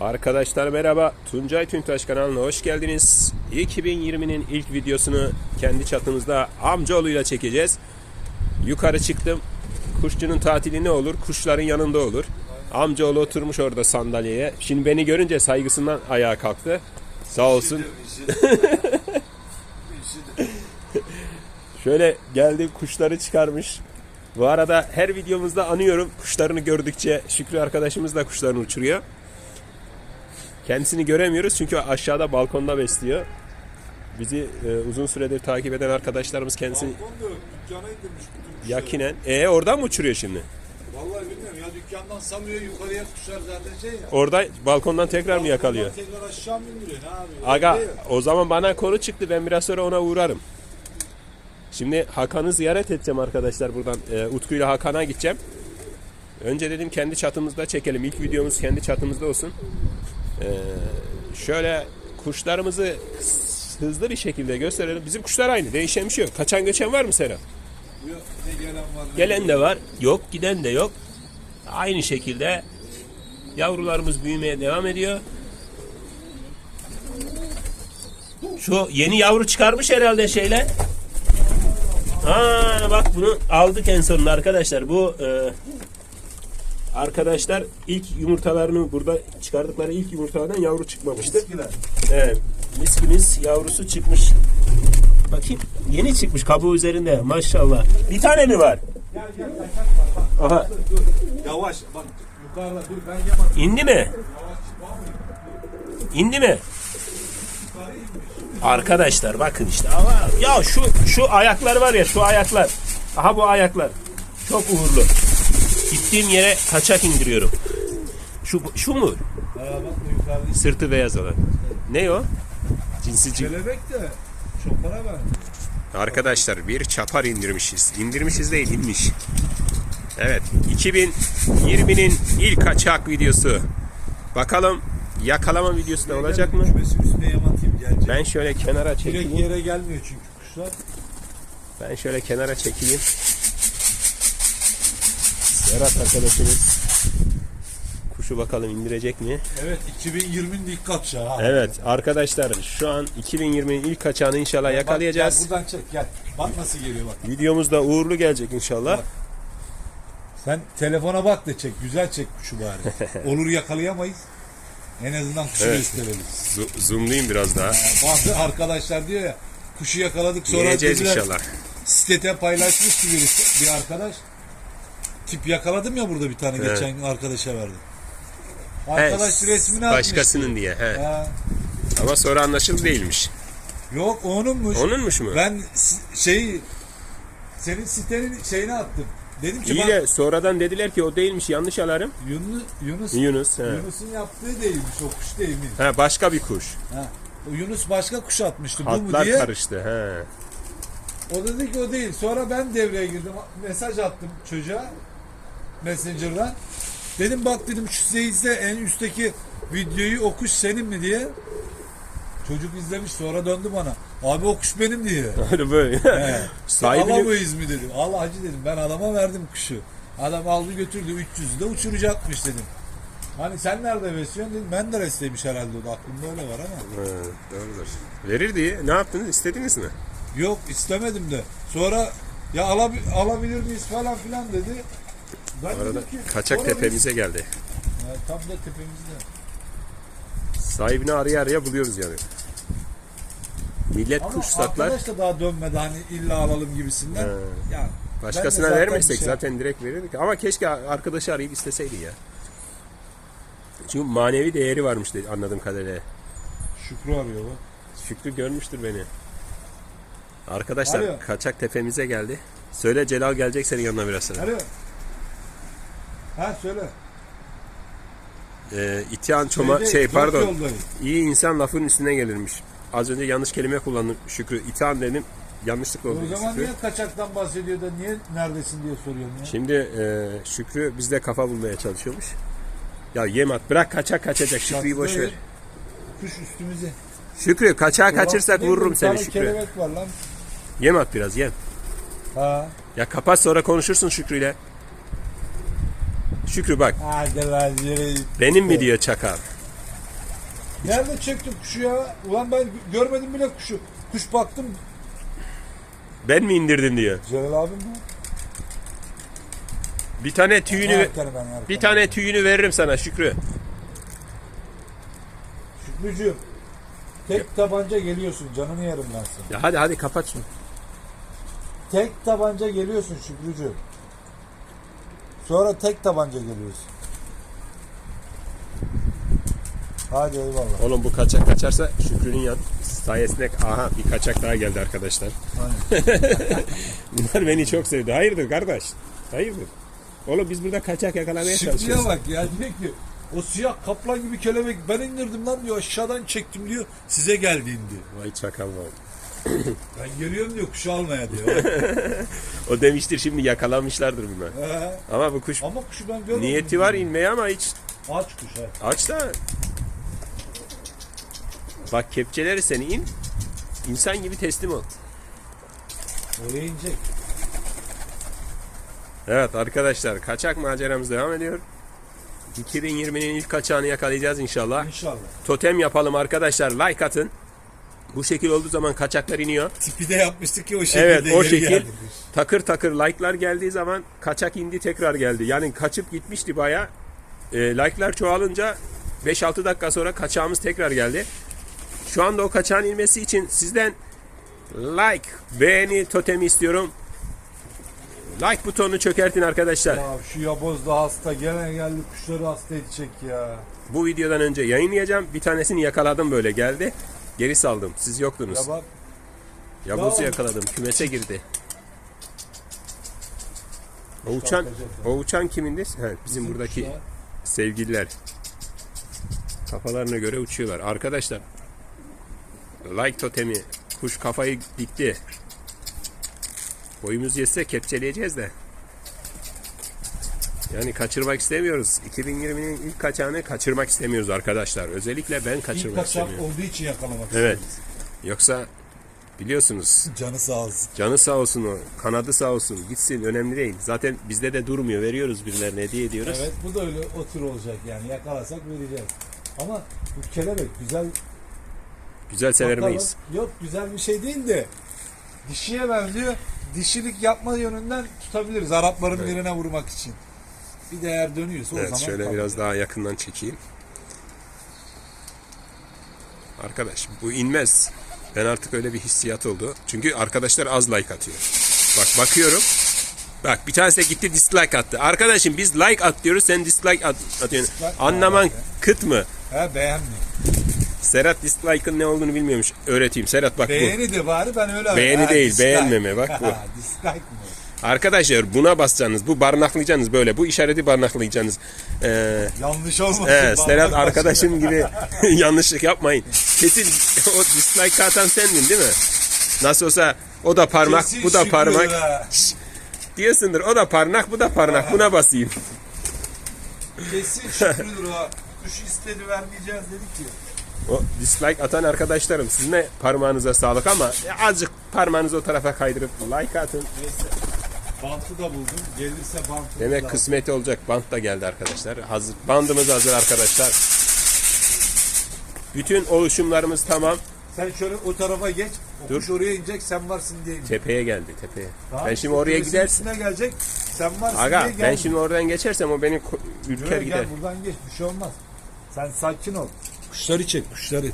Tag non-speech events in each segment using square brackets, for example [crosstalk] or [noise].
Arkadaşlar merhaba. Tuncay Tüntaş kanalına hoş geldiniz. 2020'nin ilk videosunu kendi çatımızda amcaoğluyla çekeceğiz. Yukarı çıktım. Kuşçunun tatili ne olur? Kuşların yanında olur. Amcaoğlu oturmuş orada sandalyeye. Şimdi beni görünce saygısından ayağa kalktı. Sağ olsun. [laughs] Şöyle geldi kuşları çıkarmış. Bu arada her videomuzda anıyorum kuşlarını gördükçe Şükrü arkadaşımız da kuşlarını uçuruyor. Kendisini göremiyoruz çünkü aşağıda balkonda besliyor. Bizi e, uzun süredir takip eden arkadaşlarımız Balkon. Dükkana indirmiş bütün kuşları. yakinen. E oradan mı uçuruyor şimdi? Vallahi bilmiyorum ya dükkandan salıyor yukarıya kuşlar zaten şey ya. Orada balkondan tekrar mı yakalıyor? Balkondan Tekrar aşağı mı indiriyor ne yapıyor? Aga Öyle ya. o zaman bana konu çıktı ben biraz sonra ona uğrarım. Şimdi Hakan'ı ziyaret edeceğim arkadaşlar buradan. E, Utku ile Hakan'a gideceğim. Önce dedim kendi çatımızda çekelim. İlk videomuz kendi çatımızda olsun. E, şöyle kuşlarımızı hızlı bir şekilde gösterelim. Bizim kuşlar aynı. Değişen bir şey yok. Kaçan göçen var mı Serap? Yok, Ne gelen var ne Gelen de var. Yok giden de yok. Aynı şekilde yavrularımız büyümeye devam ediyor. Şu yeni yavru çıkarmış herhalde şeyle. Ha bak bunu aldık en sonunda arkadaşlar. Bu e, arkadaşlar ilk yumurtalarını burada çıkardıkları ilk yumurtalardan yavru çıkmamıştı. Eskiler. Evet. Miskimiz yavrusu çıkmış. Bakayım. Yeni çıkmış kabuğu üzerinde maşallah. Bir tane mi var? Gel gel kaçak var bak. Aha. Dur dur. Yavaş bak yukarıda dur ben yamadım. İndi mi? Yavaş? İndi mi? Arkadaşlar bakın işte. Ama ya şu şu ayaklar var ya şu ayaklar. Aha bu ayaklar. Çok uğurlu. Gittiğim yere kaçak indiriyorum. Şu şu mu? Sırtı beyaz olan. Ne o? Cinsi cin- Kelebek de şopara benziyor. Arkadaşlar bir çapar indirmişiz. İndirmişiz değil inmiş. Evet 2020'nin ilk kaçak videosu. Bakalım yakalama videosu da olacak mı? Ben şöyle kenara Direkt çekeyim. yere gelmiyor çünkü kuşlar. Ben şöyle kenara çekeyim. Serhat arkadaşımız kuşu bakalım indirecek mi? Evet 2020'nin ilk kaçağı. ha. Evet arkadaşlar şu an 2020'nin ilk kaçağını inşallah Bak, yakalayacağız. Gel, buradan çek gel. Bak nasıl geliyor bak. Videomuz da uğurlu gelecek inşallah. Bak. Sen telefona bak da çek. Güzel çek kuşu bari. [laughs] Olur yakalayamayız. En azından kuşu Evet. gösterelim. Zo- zoomlayayım biraz daha. Bazı arkadaşlar diyor ya kuşu yakaladık sonra Yiyeceğiz dediler, inşallah. sitete paylaşmıştı birisi, bir arkadaş. Tip yakaladım ya burada bir tane Evet. geçen gün arkadaşa verdim. Arkadaş resmini atmıştı. Başkasının diye. He. Ha, Ama sonra anlaşıldı değilmiş. yok onunmuş. Onunmuş mu? Ben s- şeyi senin sitenin şeyini attım. Dedim ki İyi bak de sonradan dediler ki o değilmiş yanlış alarım. Yunus, Yunus, Yunus. He. Yunus'un yaptığı değilmiş o kuş değilmiş. He, başka bir kuş. Ha. O Yunus başka kuş atmıştı bu mu Hatlar diye. karıştı. He. O dedi ki o değil. Sonra ben devreye girdim. Mesaj attım çocuğa. Messenger'dan. Dedim bak dedim şu seyizde en üstteki videoyu o kuş senin mi diye. Çocuk izlemiş sonra döndü bana. Abi o kuş benim diye. [laughs] Öyle böyle. He. Sahibini- Alamayız mı dedim. Al hacı dedim ben adama verdim kuşu. Adam aldı götürdü 300'ü de uçuracakmış dedim. Hani sen nerede besliyorsun dedim. Menderes'teymiş herhalde o da aklımda öyle var ama. He, doğrudur. Verirdi. Ne yaptınız? İstediniz mi? Yok istemedim de. Sonra ya alabi- alabilir miyiz falan filan dedi. Bu arada kaçak tepemize geldi. Tam da tepemizde. Sahibini araya araya buluyoruz yani. Millet Ama kuş saklar. arkadaş da daha dönmedi hani illa alalım gibisinden. He. Ya, Başkasına ben de zaten vermesek bir şey- zaten direkt verirdik. Ama keşke arkadaşı arayıp isteseydi ya. Çünkü manevi değeri varmış dedi, anladığım kadarıyla. Şükrü arıyor bak. Şükrü görmüştür beni. Arkadaşlar Alo. kaçak tepemize geldi. Söyle Celal gelecek senin yanına biraz sonra. Alo. Ha söyle. Ee, itihan çoma Şeyde, şey pardon. yoldayım. İyi insan lafın üstüne gelirmiş. Az önce yanlış kelime kullandım Şükrü. İtihan dedim. Yanlışlıkla oldu O zaman Şükrü. niye kaçaktan bahsediyor da niye neredesin diye soruyorum ya. Şimdi e, Şükrü bizde kafa bulmaya çalışıyormuş. Ya yem at bırak kaçak kaçacak Şükrü'yü boş ver. Kuş üstümüze. Şükrü kaçağı kaçırsak Ulan, vururum seni tane Şükrü. kelebek var lan. Yem at biraz yem. Ha. Ya kapat sonra konuşursun Şükrü'yle. Şükrü bak Hadi lan yere benim mi diyor çakal. Nerede çektin kuşu ya? Ulan ben görmedim bile kuşu. Kuş baktım. Ben mi indirdim diyor. Celal abim mi? Bir tane tüyünü ben bir tane tüyünü veririm sana Şükrü. Şükrücüğüm. Tek tabanca geliyorsun canını yerim ben seni. Ya hadi hadi kapat şunu. Tek tabanca geliyorsun Şükrücüğüm. Sonra tek tabanca geliyorsun. Hadi eyvallah. Oğlum bu kaçak kaçarsa Şükrü'nün yan sayesinde aha bir kaçak daha geldi arkadaşlar. [laughs] Bunlar beni çok sevdi. Hayırdır kardeş? Hayırdır? Oğlum biz burada kaçak yakalamaya Şükrü'ye çalışıyoruz. bak ya diyor ki o siyah kaplan gibi kelebek ben indirdim lan diyor aşağıdan çektim diyor size geldi indi. Vay çakal vay. Ben geliyorum diyor kuşu almaya diyor. [laughs] O demiştir şimdi yakalamışlardır bunlar. He. Ama bu kuş ama kuşu ben görmedim. niyeti var inmeye ama hiç Aç kuş he. aç da. Bak kepçeleri seni in. İnsan gibi teslim ol. Oraya inecek. Evet arkadaşlar kaçak maceramız devam ediyor. 2020'nin ilk kaçağını yakalayacağız inşallah. İnşallah. Totem yapalım arkadaşlar like atın. Bu şekil olduğu zaman kaçaklar iniyor. Tipi de yapmıştık ki o şekilde Evet o şekil geldi. takır takır like'lar geldiği zaman kaçak indi tekrar geldi. Yani kaçıp gitmişti baya. E, like'lar çoğalınca 5-6 dakika sonra kaçağımız tekrar geldi. Şu anda o kaçağın inmesi için sizden like, beğeni totemi istiyorum. Like butonunu çökertin arkadaşlar. Ya şu yaboz da hasta gene geldi kuşları hasta edecek ya. Bu videodan önce yayınlayacağım. Bir tanesini yakaladım böyle geldi. Geri saldım. Siz yoktunuz. Ya bak Yavuz'u Ya- yakaladım. Kümese girdi. O uçan, o uçan kimindi? He, bizim buradaki kuşlar. sevgililer. Kafalarına göre uçuyorlar. Arkadaşlar like totemi kuş kafayı dikti. Boyumuz yetse kepçeleyeceğiz de. Yani kaçırmak istemiyoruz. 2020'nin ilk kaçağını kaçırmak istemiyoruz arkadaşlar. Özellikle ben İlk kaçırmak kaçak istemiyorum. olduğu için yakalamak Evet. Yoksa biliyorsunuz Canı sağ olsun. Canı sağ olsun o, kanadı sağ olsun, gitsin önemli değil. Zaten bizde de durmuyor, veriyoruz birilerine hediye ediyoruz. Evet bu da öyle o tür olacak yani yakalasak vereceğiz. Ama bu kelebek güzel Güzel sever miyiz? Yok güzel bir şey değil de dişiye benziyor. Dişilik yapma yönünden tutabiliriz Arapların birine vurmak için. Bir değer dönüyorsa o Evet, zaman şöyle biraz daha yakından çekeyim. Arkadaş bu inmez. Ben artık öyle bir hissiyat oldu. Çünkü arkadaşlar az like atıyor. Bak bakıyorum. Bak bir tanesi de gitti dislike attı. Arkadaşım biz like at diyoruz sen dislike at, atıyorsun. Dislike Anlaman kıt mı? He beğenmiyor. Serhat dislike'ın ne olduğunu bilmiyormuş. Öğreteyim. Serhat bak bu. Beğeni de bari ben öyle Beğeni Ha, değil, dislike. beğenmeme, bak bu. Ha, [laughs] dislike? Arkadaşlar buna basacaksınız. Bu barnaklayacaksınız böyle. Bu işareti barnaklayacaksınız. Ee, Yanlış olmasın. He, Serhat arkadaşım gibi [laughs] [laughs] yanlışlık yapmayın. Kesin o dislike atan sendin değil mi? Nasıl olsa o da parmak, Kesin bu da parmak. ha. Diyorsundur o da parmak, bu da parmak. Buna basayım. Kesin [laughs] şükrüdür o. Kuş istedi vermeyeceğiz dedik ki. O dislike atan arkadaşlarım sizin de parmağınıza sağlık ama azıcık parmağınızı o tarafa kaydırıp like atın. Neyse. Bantı da buldum. Gelirse bantı. Demek kısmeti olacak. Bant da geldi arkadaşlar. Hazır. Bandımız hazır arkadaşlar. Bütün oluşumlarımız tamam. Sen şöyle o tarafa geç. O Dur. kuş oraya inecek sen varsın diye. inecek. Tepeye geldi tepeye. Tamam, ben şimdi oraya gidersem üstüne gelecek. Sen varsın Aga diye ben şimdi oradan geçersem o beni ko- ürker Şöyle gider. gel buradan geç bir şey olmaz. Sen sakin ol. Kuşları çek kuşları.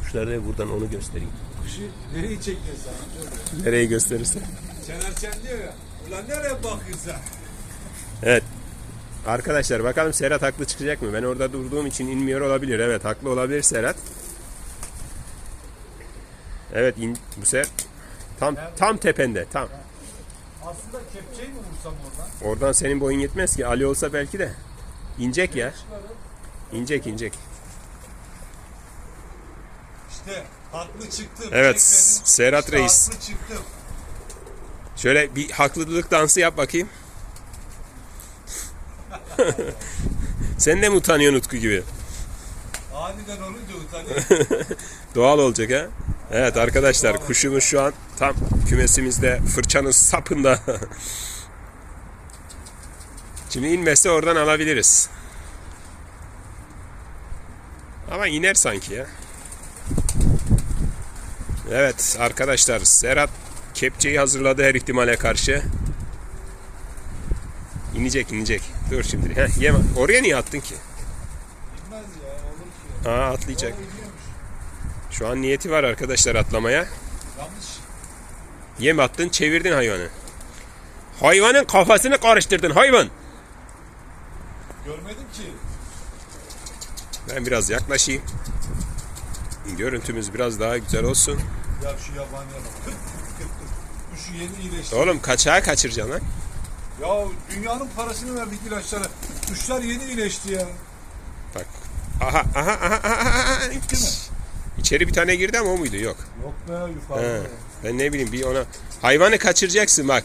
Kuşları da buradan onu göstereyim. Kuşu nereye çekiyorsun sen? Nereye gösterirse. Şener Şen diyor ya. Ulan nereye bakıyorsun? Evet. Arkadaşlar bakalım Serhat haklı çıkacak mı? Ben orada durduğum için inmiyor olabilir. Evet haklı olabilir Serhat. Evet in, bu sefer tam tam tepende tam. Aslında kepçeyi mi vursam oradan? Oradan senin boyun yetmez ki. Ali olsa belki de. İnecek ya. İnecek inecek. İşte haklı çıktım. Evet. Serhat Reis. Haklı çıktım. Şöyle bir haklılık dansı yap bakayım. [laughs] Sen de mi utanıyorsun Utku gibi? Aniden olunca utanıyor. [laughs] Doğal olacak ha. Evet arkadaşlar kuşumuz şu an tam kümesimizde fırçanın sapında. [laughs] Şimdi inmezse oradan alabiliriz. Ama iner sanki ya. Evet arkadaşlar Serhat kepçeyi hazırladı her ihtimale karşı. İnecek inecek. Dur şimdi. Heh, yeme. Oraya niye attın ki? Bilmez ya olur ki. Aa atlayacak. Şu an niyeti var arkadaşlar atlamaya. Yanlış. Yem attın çevirdin hayvanı. Hayvanın kafasını karıştırdın hayvan. Görmedim ki. Ben biraz yaklaşayım. Görüntümüz biraz daha güzel olsun. Ya şu yabaniye bak. Kıt kıt kıt kıt. Bu şu yeni iyileşti. Oğlum kaçağı kaçıracaksın lan. Ya dünyanın parasını verdik ilaçlara. Kuşlar yeni iyileşti ya. Bak. Aha aha aha aha. aha. İçeri bir tane girdi ama o muydu? Yok. Yok be yukarıda. He. Ben ne bileyim bir ona hayvanı kaçıracaksın bak.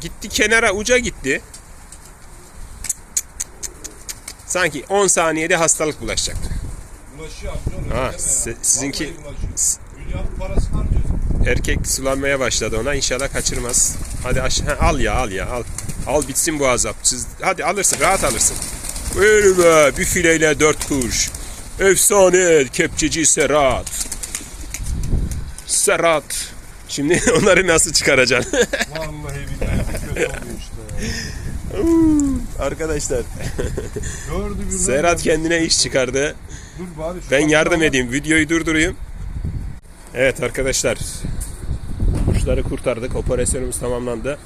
Gitti kenara uca gitti. Sanki 10 saniyede hastalık bulaşacaktı. Bulaşıyor amca Ha, sizinki-. Dünyanın parasını harcıyorsun. Erkek sulanmaya başladı ona. İnşallah kaçırmaz. Hadi aşağı al ya al ya al. Al bitsin bu azap. Siz, hadi alırsın rahat alırsın. Böyle be bir fileyle dört kuş. Efsane kepçeci Serhat. Serhat. Şimdi [laughs] onları nasıl çıkaracaksın? [laughs] Vallahi billahi kötü oluyor işte. Arkadaşlar. [laughs] Serhat kendine iş çıkardı. Dur bari Ben yardım edeyim. Videoyu durdurayım. Evet arkadaşlar. Kuşları kurtardık. Operasyonumuz tamamlandı.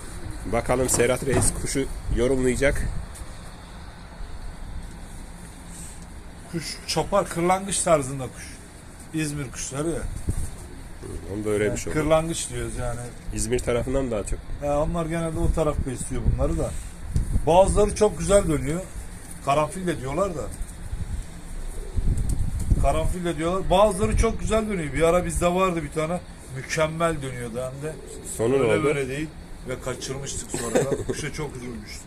Bakalım Serhat Reis kuşu yorumlayacak. Kuş çopar kırlangıç tarzında kuş. İzmir kuşları ya. Onu da öğrenmiş olduk. Kırlangıç diyoruz yani. İzmir tarafından daha çok. Ha, onlar genelde o taraf besliyor bunları da. Bazıları çok güzel dönüyor. Karanfil de diyorlar da. Karanfil de diyorlar. Bazıları çok güzel dönüyor. Bir ara bizde vardı bir tane. Mükemmel dönüyordu hem de. Sonu ne oldu? böyle değil. Ve kaçırmıştık sonra da. [laughs] Kuşa çok üzülmüştü.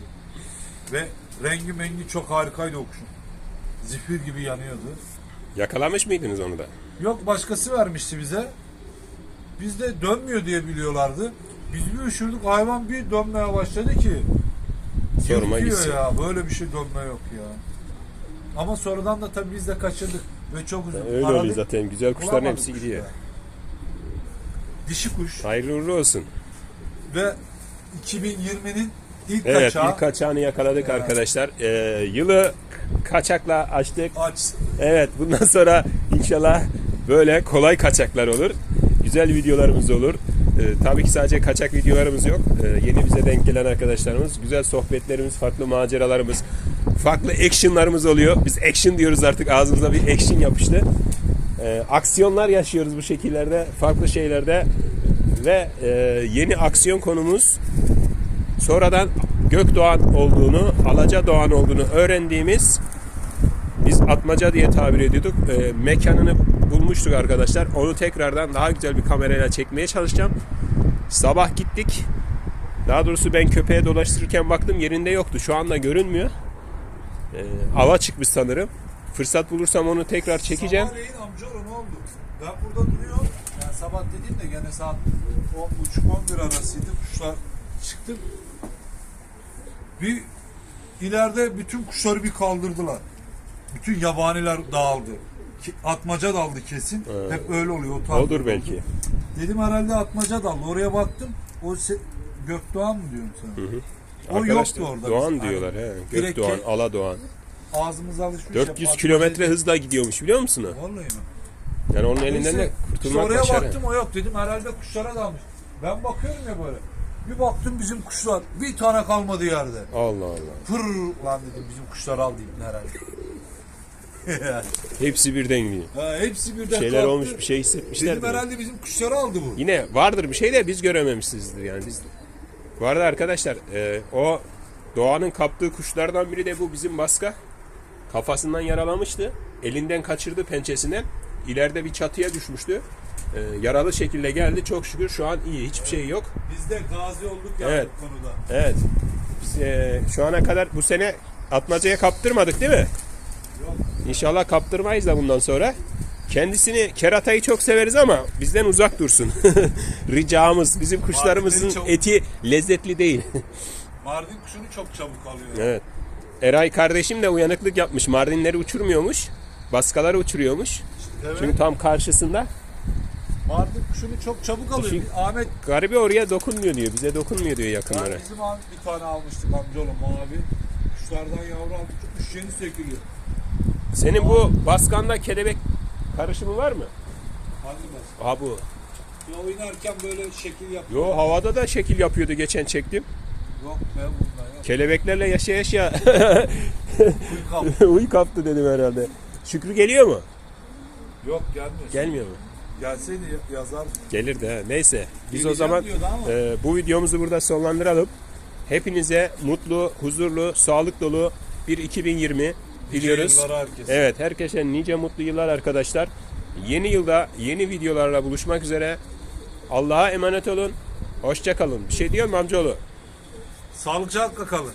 Ve rengi mengi çok harikaydı o kuşun. Zifir gibi yanıyordu. Yakalamış mıydınız onu da? Yok başkası vermişti bize. Biz de dönmüyor diye biliyorlardı. Biz bir üşürdük hayvan bir dönmeye başladı ki. Sorma gitsin. ya böyle bir şey dönme yok ya. Ama sonradan da tabii biz de kaçırdık ve çok üzüldük. Öyle Aradık, oluyor zaten. Güzel kuşların bulamadık hepsi gidiyor. Dişi kuş Hayırlı uğurlu olsun. ve 2020'nin ilk Evet kaçağı ilk kaçağını yakaladık arkadaşlar. Ee, yılı kaçakla açtık. aç. Evet bundan sonra inşallah böyle kolay kaçaklar olur. Güzel videolarımız olur. Ee, tabii ki sadece kaçak videolarımız yok. Ee, yeni bize denk gelen arkadaşlarımız, güzel sohbetlerimiz, farklı maceralarımız, farklı actionlarımız oluyor. Biz action diyoruz artık ağzımıza bir action yapıştı. Ee, aksiyonlar yaşıyoruz bu şekillerde, farklı şeylerde ve e, yeni aksiyon konumuz sonradan Gökdoğan olduğunu, Alaca Doğan olduğunu öğrendiğimiz biz atmaca diye tabir ediyorduk. Ee, mekanını bulmuştuk arkadaşlar. Onu tekrardan daha güzel bir kamerayla çekmeye çalışacağım. Sabah gittik. Daha doğrusu ben köpeğe dolaştırırken baktım yerinde yoktu. Şu anda görünmüyor. Ee, ava çıkmış sanırım. Fırsat bulursam onu tekrar çekeceğim. Sabahleyin amcaoğlu ne oldu? Ben burada duruyorum. Yani sabah dediğim de gene saat 10.30-11 arasıydı. Kuşlar çıktı. Bir ileride bütün kuşları bir kaldırdılar. Bütün yabaniler dağıldı. Atmaca daldı kesin. Hep öyle oluyor. O tarz Odur oldu. belki. Dedim herhalde atmaca daldı. Oraya baktım. O se- Gökdoğan mı diyorsun sen? O Arkadaşlar, yoktu orada. Doğan Biz- diyorlar he. Gökdoğan, Ala Doğan. Ağzımız alışmış. 400 hep kilometre hızla gidiyormuş biliyor musun o? Vallahi mi? Yani onun elinden Neyse, de işte kurtulmak oraya başarı. baktım o yok dedim herhalde kuşlara dalmış. Ben bakıyorum ya böyle. Bir baktım bizim kuşlar bir tane kalmadı yerde. Allah Allah. Pır lan dedim bizim kuşlar aldı ipni herhalde. [laughs] Hepsi birden gidiyor. ha, hepsi birden Bir şeyler kalktı. olmuş bir şey hissetmişler. Dedim herhalde bizim kuşları aldı bu. Yine vardır bir şey de biz görememişizdir yani biz. Bu arada arkadaşlar e, o Doğan'ın kaptığı kuşlardan biri de bu bizim baska. Kafasından yaralamıştı. Elinden kaçırdı pençesinden. İleride bir çatıya düşmüştü. E, yaralı şekilde geldi. Çok şükür şu an iyi. Hiçbir şey yok. Biz de gazi olduk ya Evet. bu konuda. Evet. Biz e, şu ana kadar bu sene atmacaya kaptırmadık değil mi? İnşallah kaptırmayız da bundan sonra. Kendisini keratayı çok severiz ama bizden uzak dursun. [laughs] Ricamız bizim kuşlarımızın çok- eti lezzetli değil. [laughs] Mardin kuşunu çok çabuk alıyor. evet. Eray kardeşim de uyanıklık yapmış. Mardinleri uçurmuyormuş. Baskaları uçuruyormuş. Evet. Çünkü tam karşısında. Mardin kuşunu çok çabuk alıyor. Şimdi- Ahmet Garibi oraya dokunmuyor diyor. Bize dokunmuyor diyor yakınlara. ben bizim bir tane almıştık amcaoğlu mavi. Kuşlardan yavru aldık. Kuş yeni sökülüyor. Senin bu baskanda kelebek karışımı var mı? Hangi bas? Ha bu. Ya oynarken böyle şekil yapıyor. Yo havada da şekil yapıyordu geçen çektim. Yok be bundan ya. Kelebeklerle yaşa yaşa Kuy kap. [laughs] uy kaptı dedim herhalde. Şükrü geliyor mu? Yok gelmiyor. Gelmiyor mu? Gelseydi yazar. Gelir de. Neyse. Biz o Geleceğim zaman diyordu ama. e, bu videomuzu burada sonlandıralım. Hepinize mutlu, huzurlu, sağlık dolu bir 2020 diliyoruz. Herkese. Evet, herkese nice mutlu yıllar arkadaşlar. Yeni yılda yeni videolarla buluşmak üzere. Allah'a emanet olun. Hoşça kalın. Bir şey diyor mu amcaoğlu? Sağlıcakla kalın.